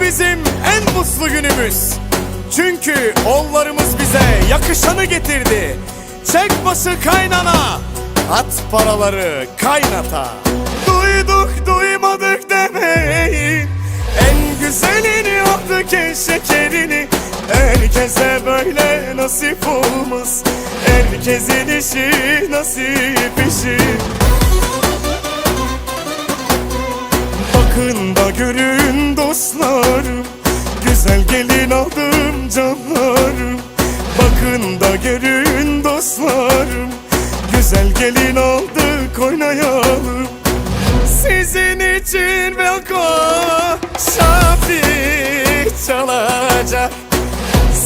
bizim en mutlu günümüz. Çünkü oğullarımız bize yakışanı getirdi. Çek başı kaynana, at paraları kaynata. Duyduk duymadık demeyin. En güzelini aldık en şekerini. Herkese böyle nasip olmaz. Herkesin işi nasip işi. Bakın da görün dostlarım. Güzel gelin aldım canlarım. Bakın da görün dostlarım. Güzel gelin aldık oynayalım. Sizin için Velko Şafik çalacak.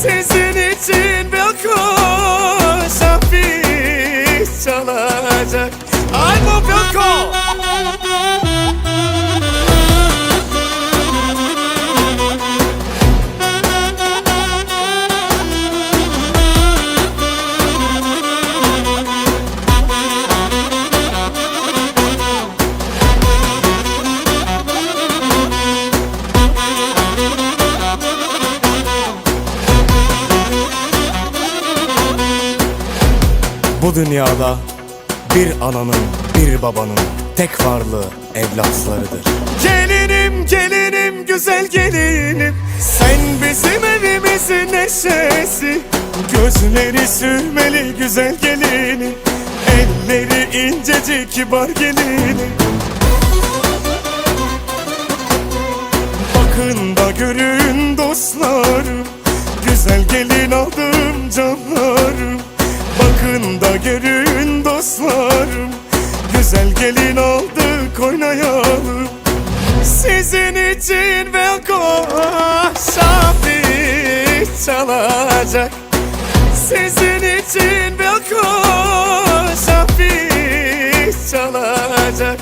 Sizin için Velko Şafik çalacak Bu dünyada bir ananın, bir babanın tek varlığı evlatlarıdır. Gelinim, gelinim, güzel gelinim. Sen bizim evimizin neşesi. Gözleri sürmeli güzel gelinim. Elleri incecik kibar gelinim. Bakın da görün dostlarım Güzel gelin aldım canlarım Bakın da görün dostlarım. Güzel gelin aldık oynayalım. Sizin için Velko Şafik çalacak. Sizin için Velko Şafik çalacak